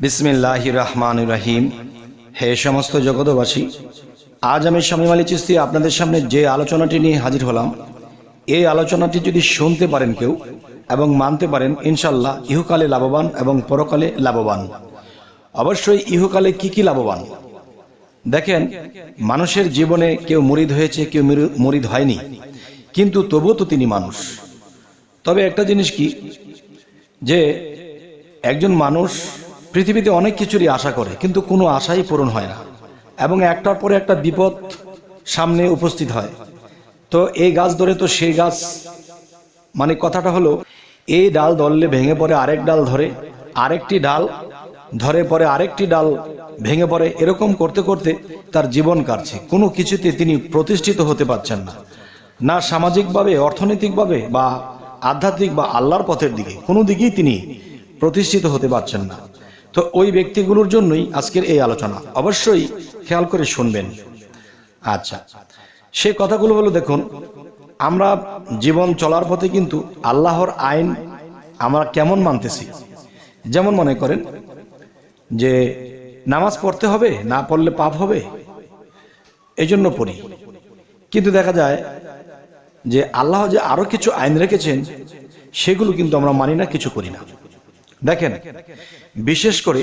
বিসমিল্লাহ রহমান রাহিম হে সমস্ত জগতবাসী আজ আমি স্বামী আলী চিস্তি আপনাদের সামনে যে আলোচনাটি নিয়ে হাজির হলাম, এই আলোচনাটি যদি শুনতে পারেন কেউ এবং মানতে পারেন ইনশাল্লাহ ইহুকালে লাভবান এবং পরকালে লাভবান। অবশ্যই ইহুকালে কি কি লাভবান? দেখেন, মানুষের জীবনে কেউ মুরিদ হয়েছে, কেউ মিরু- মুরিদ হয়নি, কিন্তু তবুও তো তিনি মানুষ। তবে একটা জিনিস কি? যে একজন মানুষ পৃথিবীতে অনেক কিছুরই আশা করে, কিন্তু কোনো আশাই পূরণ হয় না এবং একটার পরে একটা বিপদ সামনে উপস্থিত হয়। তো এই গাছ ধরে তো সেই গাছ মানে কথাটা হলো, এই ডাল ধরলে ভেঙে পড়ে আরেক ডাল ধরে, আরেকটি ডাল ধরে পরে আরেকটি ডাল ভেঙে পড়ে, এরকম করতে করতে তার জীবন কাটছে। কোনো কিছুতে তিনি প্রতিষ্ঠিত হতে পারছেন না। না সামাজিকভাবে, অর্থনৈতিকভাবে বা আধ্যাত্মিক বা আল্লাহর পথের দিকে, কোনো দিকেই তিনি প্রতিষ্ঠিত হতে পারছেন না। তো ওই ব্যক্তিগুলোর জন্যই আজকের এই আলোচনা। অবশ্যই খেয়াল করে শুনবেন। আচ্ছা সে কথাগুলো হলো দেখুন, আমরা জীবন চলার পথে কিন্তু আল্লাহর আইন আমরা কেমন মানতেছি? যেমন মনে করেন যে নামাজ পড়তে হবে, না পড়লে পাপ হবে এই জন্য পড়ি। কিন্তু দেখা যায় যে আল্লাহ যে আরও কিছু আইন রেখেছেন, সেগুলো কিন্তু আমরা মানি না, কিছু করি না। দেখেন, বিশেষ করে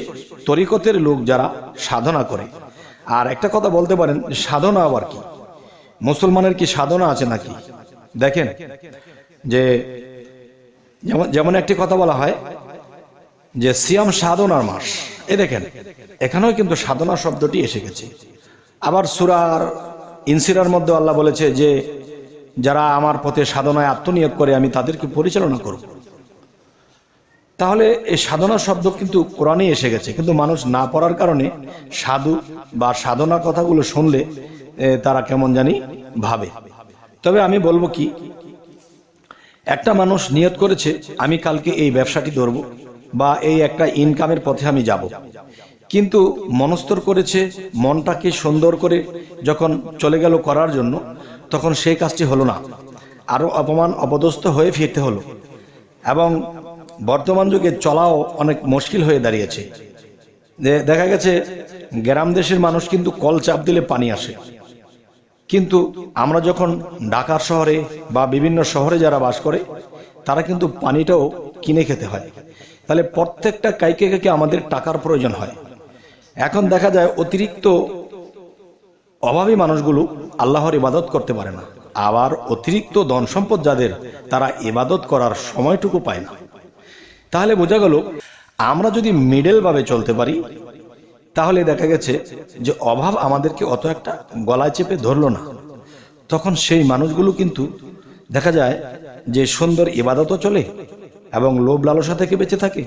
তরিকতের লোক যারা সাধনা করে। আর একটা কথা বলতে পারেন, সাধনা আবার কি? মুসলমানের কি সাধনা আছে নাকি? দেখেন, যে যেমন যেমন একটি কথা বলা হয় যে, সিয়াম সাধনার মাস। এ দেখেন, এখানেও কিন্তু সাধনা শব্দটি এসে গেছে। আবার সুরার ইনসিরার মধ্যে আল্লাহ বলেছে যে, যারা আমার পথে সাধনায় আত্মনিয়োগ করে, আমি তাদেরকে পরিচালনা করব। তাহলে এই সাধনা শব্দ কিন্তু কোরআনে এসে গেছে। কিন্তু মানুষ না পড়ার কারণে সাধু বা সাধনা কথাগুলো শুনলে তারা কেমন জানি ভাবে। তবে আমি বলব কি, একটা মানুষ নিয়ত করেছে, আমি কালকে এই ব্যবসাটি ধরব বা এই একটা ইনকামের পথে আমি যাব। কিন্তু মনস্তর করেছে, মনটাকে সুন্দর করে যখন চলে গেল করার জন্য, তখন সেই কাজটি হলো না। আরও অপমান, অপদস্থ হয়ে ফিরতে হলো। এবং বর্তমান যুগে চলাও অনেক মুশকিল হয়ে দাঁড়িয়েছে। দেখা গেছে গ্রাম দেশের মানুষ কিন্তু কল চাপ দিলে পানি আসে। কিন্তু আমরা যখন ঢাকার শহরে বা বিভিন্ন শহরে যারা বাস করে, তারা কিন্তু পানিটাও কিনে খেতে হয়। তাহলে প্রত্যেকটা কাইকে কাইকে আমাদের টাকার প্রয়োজন হয়। এখন দেখা যায় অতিরিক্ত অভাবী মানুষগুলো আল্লাহর ইবাদত করতে পারে না। আবার অতিরিক্ত ধন সম্পদ যাদের, তারা ইবাদত করার সময়টুকু পায় না। তাহলে বোঝা গেল, আমরা যদি মিডল ভাবে চলতে পারি, তাহলে দেখা গেছে যে অভাব আমাদেরকে অত একটা গলায় চেপে ধরলো না। তখন সেই মানুষগুলো কিন্তু দেখা যায় যে সুন্দর ইবাদতও চলে এবং লোভ লালসা থেকে বেঁচে থাকে।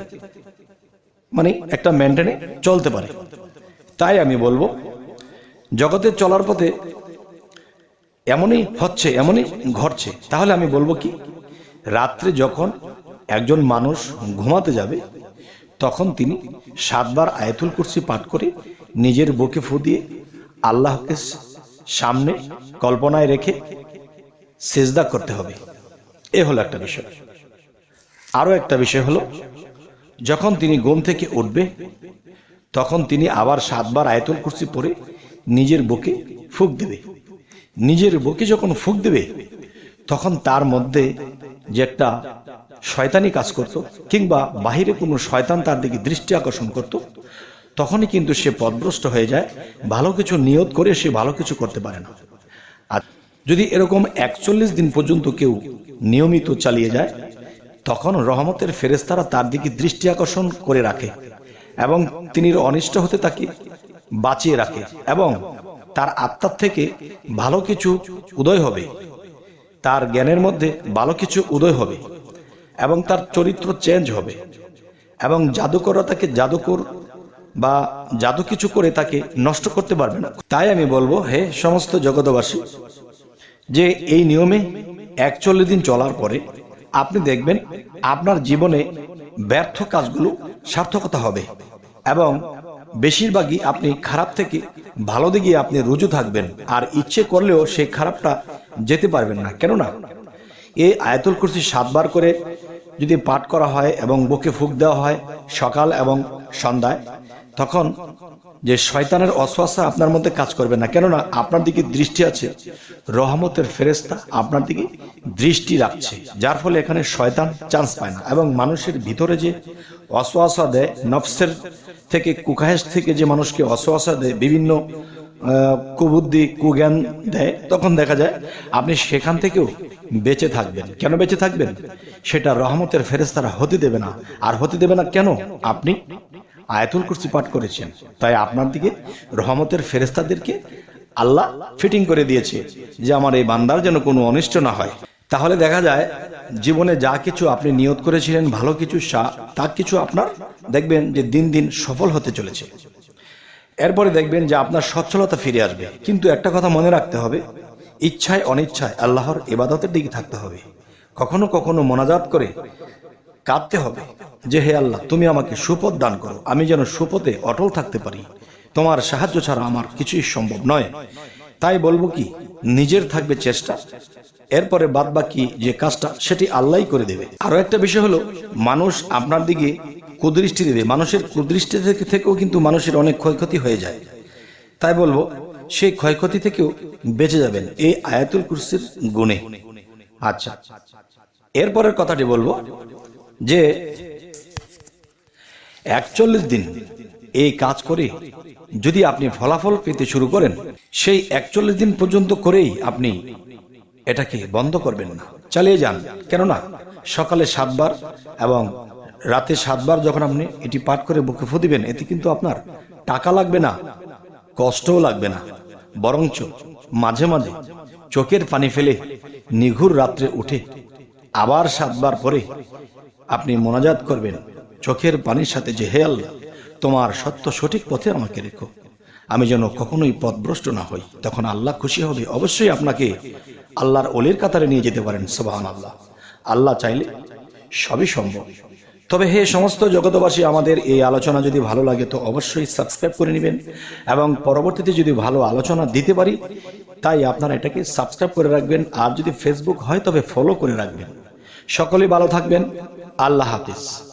মানে একটা মেনটেনে চলতে পারে। তাই আমি বলব, জগতে চলার পথে এমনই হচ্ছে, এমনই ঘটছে। তাহলে আমি বলব কি, রাত্রে যখন একজন মানুষ ঘুমাতে যাবে, তখন তিনি সাতবার আয়াতুল কুরসি পাঠ করে নিজের বুকে ফু দিয়ে আল্লাহকে সামনে কল্পনায় রেখে সেজদা করতে হবে। এ হলো একটা বিষয়। আরও একটা বিষয় হলো, যখন তিনি ঘুম থেকে উঠবে, তখন তিনি আবার সাতবার আয়াতুল কুরসি পরে নিজের বুকে ফুক দেবে। নিজের বুকে যখন ফুক দেবে, তখন তার মধ্যে যে একটা শয়তানি কাজ করত, কিংবা বাহিরে কোনো শয়তান তার দিকে দৃষ্টি আকর্ষণ করত, তখনই কিন্তু সে পদভ্রষ্ট হয়ে যায়, ভালো কিছু নিয়ত করে সে ভালো কিছু করতে পারে না। আর যদি এরকম একচল্লিশ দিন পর্যন্ত কেউ নিয়মিত চালিয়ে যায়, তখন রহমতের ফেরেস্তারা তার দিকে দৃষ্টি আকর্ষণ করে রাখে এবং তিনি অনিষ্ট হতে তাকে বাঁচিয়ে রাখে এবং তার আত্মার থেকে ভালো কিছু উদয় হবে, তার জ্ঞানের মধ্যে ভালো কিছু উদয় হবে। এবং তার চরিত্র চেঞ্জ হবে। এবং জাদুকররা তাকে জাদুকর বা জাদু কিছু করে তাকে নষ্ট করতে পারবে না। তাই আমি বলব, হে সমস্ত জগতবাসী যে এই নিয়মে একচল্লিশ দিন চলার পরে আপনি দেখবেন আপনার জীবনে ব্যর্থ কাজগুলো সার্থকতা হবে এবং বেশিরভাগই আপনি খারাপ থেকে ভালো দিকে আপনি রুজু থাকবেন আর ইচ্ছে করলেও সেই খারাপটা যেতে পারবেন না। কেননা, এই আয়াতুল কুরসি সাতবার করে যদি পাঠ করা হয় এবং বুকে ফুক দেওয়া হয় সকাল এবং সন্ধ্যায়, তখন যে শয়তানের অশ্বাসা আপনার মধ্যে কাজ করবে না। কেননা আপনার দিকে দৃষ্টি আছে, রহমতের ফেরেস্তা আপনার দিকে দৃষ্টি রাখছে, যার ফলে এখানে শয়তান চান্স পায় না। এবং মানুষের ভিতরে যে অশ্বাসা দেয়, নফসের থেকে কুকাহেস থেকে যে মানুষকে অশ্বাসা দেয়, বিভিন্ন কুবুদ্ধি, কুজ্ঞান দেয়, তখন দেখা যায় আপনি সেখান থেকেও বেঁচে থাকবেন। কেন বেঁচে থাকবেন? সেটা রহমতের ফেরেস্তারা হতে দেবে না। আর হতে দেবে না কেন? আপনি আয়াতুল কুরসি পাঠ করেছেন। তাই আপনার দিকে রহমতের ফেরেস্তাদেরকে আল্লাহ ফিটিং করে দিয়েছে যে আমার এই বান্দার যেন কোনো অনিষ্ট না হয়। তাহলে দেখা যায়, জীবনে যা কিছু আপনি নিয়ত করেছিলেন, ভালো কিছু তা কিছু আপনার দেখবেন যে দিন দিন সফল হতে চলেছে। এরপরে দেখবেন যে আপনার সচ্ছলতা ফিরে আসবে। কিন্তু একটা কথা মনে রাখতে হবে, ইচ্ছায় অনিচ্ছায় আল্লাহর ইবাদতের দিকে থাকতে হবে। কখনো কখনো মোনাজাত করে কাঁদতে হবে যে, হে আল্লাহ, তুমি আমাকে সুপথ দান করো, আমি যেন সুপথে অটল থাকতে পারি। তোমার সাহায্য ছাড়া আমার কিছুই সম্ভব নয়। তাই বলব কি, নিজের থাকবে চেষ্টা, এরপরে বাদ বাকি যে কাজটা, সেটি আল্লাহই করে দেবে। আরও একটা বিষয় হলো, মানুষ আপনার দিকে কুদৃষ্টি দেবে। মানুষের কুদৃষ্টি থেকেও কিন্তু মানুষের অনেক ক্ষয়ক্ষতি হয়ে যায়। তাই বলব, সেই ক্ষয়ক্ষতি থেকেও বেঁচে যাবেন এই আয়াতুল কুরসির গুণে। আচ্ছা এরপরের কথাটি বলব যে, একচল্লিশ দিন এই কাজ করে যদি আপনি ফলাফল পেতে শুরু করেন, সেই একচল্লিশ দিন পর্যন্ত করেই আপনি এটাকে বন্ধ করবেন না। চালিয়ে যান। কেননা, সকালে সাতবার এবং রাতে সাতবার যখন আপনি এটি পাঠ করে বুকে ফু দিবেন, এতে কিন্তু আপনার টাকা লাগবে না, কষ্টও লাগবে না। বরঞ্চ মাঝে মাঝে চোখের পানি ফেলে নিঘুর রাত্রে উঠে আবার সাতবার পরে আপনি মোনাজাত করবেন। চোখের পানির সাথে যে হে আল্লাহ তোমার সত্য সঠিক পথে আমাকে রেখো। আমি যেন কখনোই পথভ্রষ্ট না হই, তখন আল্লাহ খুশি হবে। অবশ্যই আপনাকে আল্লাহর ওলির কাতারে নিয়ে যেতে পারেন সোবাহান আল্লাহ আল্লাহ চাইলে সবই সম্ভব। তবে হে সমস্ত জগতবাসী আমাদের এই আলোচনা যদি ভালো লাগে তো অবশ্যই সাবস্ক্রাইব করে নেবেন এবং পরবর্তীতে যদি ভালো আলোচনা দিতে পারি, তাই আপনারা এটাকে সাবস্ক্রাইব করে রাখবেন। আর যদি ফেসবুক হয় তবে ফলো করে রাখবেন। সকলেই ভালো থাকবেন। আল্লাহ হাফিজ।